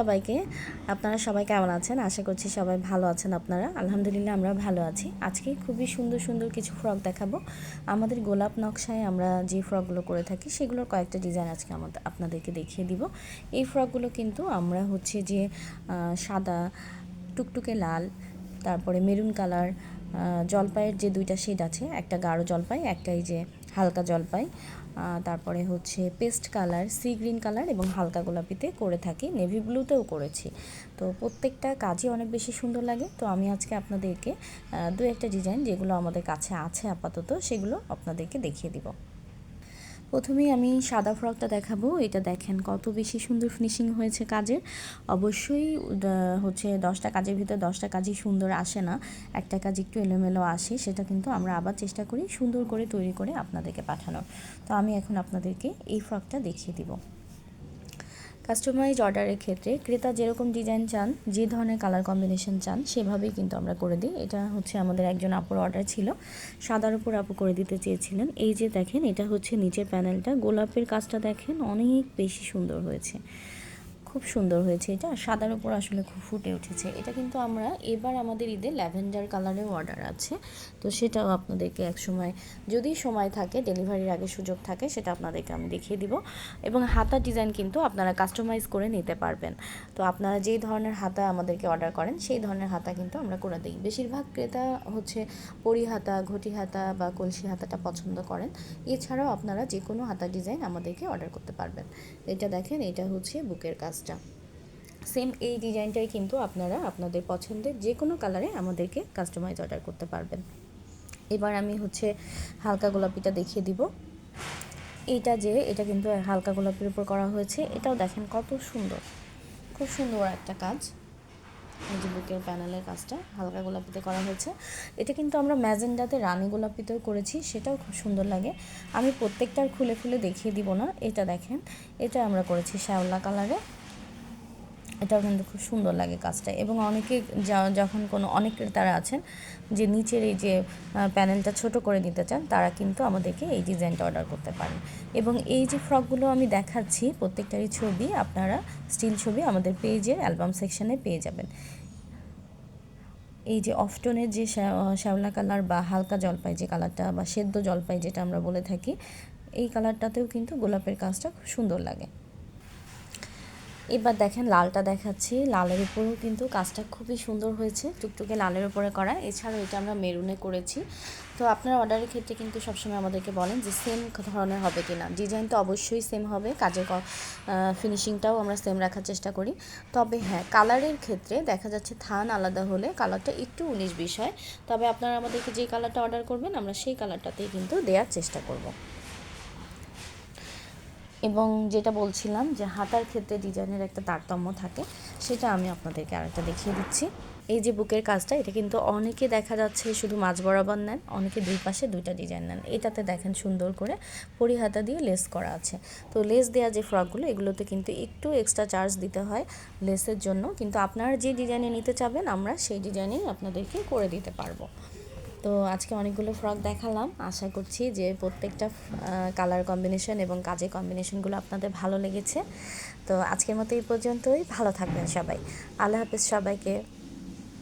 সবাইকে। আপনারা সবাই কেমন আছেন? আশা করছি সবাই ভালো আছেন আপনারা। আলহামদুলিল্লাহ আমরা ভালো আছি। আজকে খুবই সুন্দর সুন্দর কিছু ফ্রক দেখাবো। আমাদের গোলাপ নকশায় আমরা যে ফ্রকগুলো করে থাকি, সেগুলোর কয়েকটা ডিজাইন আজকে আমাদের আপনাদেরকে দেখিয়ে দিব। এই ফ্রকগুলো কিন্তু আমরা হচ্ছে যে সাদা, টুকটুকে লাল, তারপরে মেরুন কালার জলপাইয়ের যে দুইটা শেড আছে, একটা গাঢ় জলপাই একটাই যে হালকা জলপাই। তারপরে হচ্ছে paste colour sea green colour এবং হালকা গোলাপিতে করে থাকি নেভি ব্লুতেও করেছি। তো প্রত্যেকটা কাজই অনেক বেশি সুন্দর লাগে। তো আমি আজকে আপনাদেরকে দু একটা ডিজাইন যেগুলো আমাদের কাছে আছে আপাতত, সেগুলো আপনাদেরকে দেখিয়ে দিব। প্রথমেই আমি সাদা ফ্রকটা দেখাবো, এটা দেখেন কত বেশি সুন্দর ফিনিশিং হয়েছে কাজের। অবশ্যই হচ্ছে দশটা কাজের ভিতরে দশটা কাজই সুন্দর আসে না, একটা কাজ একটু এলোমেলো আসে, সেটা কিন্তু আমরা আবার চেষ্টা করি সুন্দর করে তৈরি করে আপনাদেরকে পাঠানোর। তো আমি এখন আপনাদেরকে এই ফ্রকটা দেখিয়ে দিব। কাস্টমাইজ অর্ডারের ক্ষেত্রে ক্রেতা যেরকম ডিজাইন চান, যে ধরনের কালার কম্বিনেশন চান, সেভাবেই কিন্তু আমরা করে দিই। এটা হচ্ছে আমাদের একজন আপুর অর্ডার ছিল। সাদার উপর আপু করে দিতে চেয়েছিলেন। এই যে দেখেন, এটা হচ্ছে নিচের প্যানেলটা গোলাপের কাজটা দেখেন, অনেক বেশি সুন্দর হয়েছে। খুব সুন্দর হয়েছে এটা। সাদার উপর আসলে খুব ফুটে উঠেছে। এটা কিন্তু আমরা এবার আমাদের ঈদে ল্যাভেন্ডার কালারেও অর্ডার আছে। তো সেটাও আপনাদেরকে এক সময় যদি সময় থাকে, ডেলিভারির আগে সুযোগ থাকে, সেটা আপনাদেরকে আমি দেখিয়ে দিব। এবং হাতা ডিজাইন কিন্তু আপনারা কাস্টমাইজ করে নিতে পারবেন। তো আপনারা যেই ধরনের হাতা আমাদেরকে অর্ডার করেন, সেই ধরনের হাতা কিন্তু আমরা করে দিই। বেশিরভাগ ক্রেতা হচ্ছে পরি হাতা, ঘটি হাতা বা কলসি হাতাটা পছন্দ করেন। এছাড়াও আপনারা যে কোনো হাতা ডিজাইন আমাদেরকে অর্ডার করতে পারবেন। এটা দেখেন, এটা হচ্ছে বুকের কাজটা সেম এই ডিজাইনটাই কিন্তু আপনারা আপনাদের পছন্দের যে কোনো কালারে আমাদেরকে কাস্টমাইজ অর্ডার করতে পারবেন। এবার আমি হচ্ছে হালকা গোলাপিটা দেখিয়ে দিব। এইটা যে, এটা কিন্তু হালকা গোলাপির উপর করা হয়েছে। এটাও দেখেন কত সুন্দর। খুব সুন্দর একটা কাজ। এই যে বুকের প্যানেলের কাজটা, হালকা গোলাপিতে করা হয়েছে। এটা কিন্তু আমরা ম্যাজেন্ডাতে রানী গোলাপিতেও করেছি, সেটাও খুব সুন্দর লাগে। আমি প্রত্যেকটার খুলে খুলে দেখিয়ে দিব না। এটা দেখেন, এটা আমরা করেছি শ্যাওলা কালারে এটাও কিন্তু খুব সুন্দর লাগে কাজটা। এবং অনেকে যখন কোনো, অনেক ক্রেতারা আছেন যে নিচের এই যে প্যানেলটা ছোট করে নিতে চান, তারা কিন্তু আমাদেরকে এই ডিজাইনটা অর্ডার করতে পারেন। এবং এই যে ফ্রকগুলো আমি দেখাচ্ছি, প্রত্যেকটারই ছবি আপনারা, স্টিল ছবি আমাদের পেজের অ্যালবাম সেকশনে পেয়ে যাবেন। এই যে অফটনের যে শ্যা- শ্যাওলা কালার বা হালকা জলপাই যে কালারটা বা সেদ্ধ জলপাই যেটা আমরা বলে থাকি, এই কালারটাতেও কিন্তু গোলাপের কাজটা খুব সুন্দর লাগে। এবার দেখেন লালটা দেখাচ্ছি। লালের উপরেও কিন্তু কাজটা খুবই সুন্দর হয়েছে। টুকটুকে লালের উপরে করা। এছাড়াও এটা আমরা মেরুনে করেছি। তো আপনার অর্ডারের ক্ষেত্রে কিন্তু সবসময় আমাদেরকে বলেন যে সেম ধরনের হবে কি না ডিজাইন তো অবশ্যই সেম হবে। কাজের ফিনিশিংটাও আমরা সেম রাখার চেষ্টা করি। তবে হ্যাঁ কালারের ক্ষেত্রে দেখা যাচ্ছে থান আলাদা হলে কালারটা একটু উনিশ বিশ হয়। তবে আপনারা আমাদেরকে যে কালারটা অর্ডার করবেন, আমরা সেই কালারটাতেই কিন্তু দেওয়ার চেষ্টা করব। এবং যেটা বলছিলাম যে হাতার ক্ষেত্রে ডিজাইনের একটা তারতম্য থাকে, সেটা আমি আপনাদেরকে আরেকটা দেখিয়ে দিচ্ছি। এই যে বুকের কাজটা, এটা কিন্তু অনেকে দেখা যাচ্ছে শুধু মাঝ বরাবর নেন, অনেকে দুই পাশে দুইটা ডিজাইন নেন। এটাতে দেখেন সুন্দর করে পরিহাতা দিয়ে লেস করা আছে। তো লেস দেওয়া যে ফ্রকগুলো, এগুলোতে কিন্তু একটু এক্সট্রা চার্জ দিতে হয় লেসের জন্য। কিন্তু আপনারা যে ডিজাইনে নিতে চাবেন, আমরা সেই ডিজাইনেই আপনাদেরকে করে দিতে পারব। তো আজকে অনেকগুলো ফ্রক দেখালাম। আশা করছি যে প্রত্যেকটা কালার কম্বিনেশন এবং কাজের কম্বিনেশনগুলো আপনাদের ভালো লেগেছে। তো আজকের মতো এই পর্যন্তই। ভালো থাকবেন সবাই। আল্লাহ হাফেজ সবাইকে।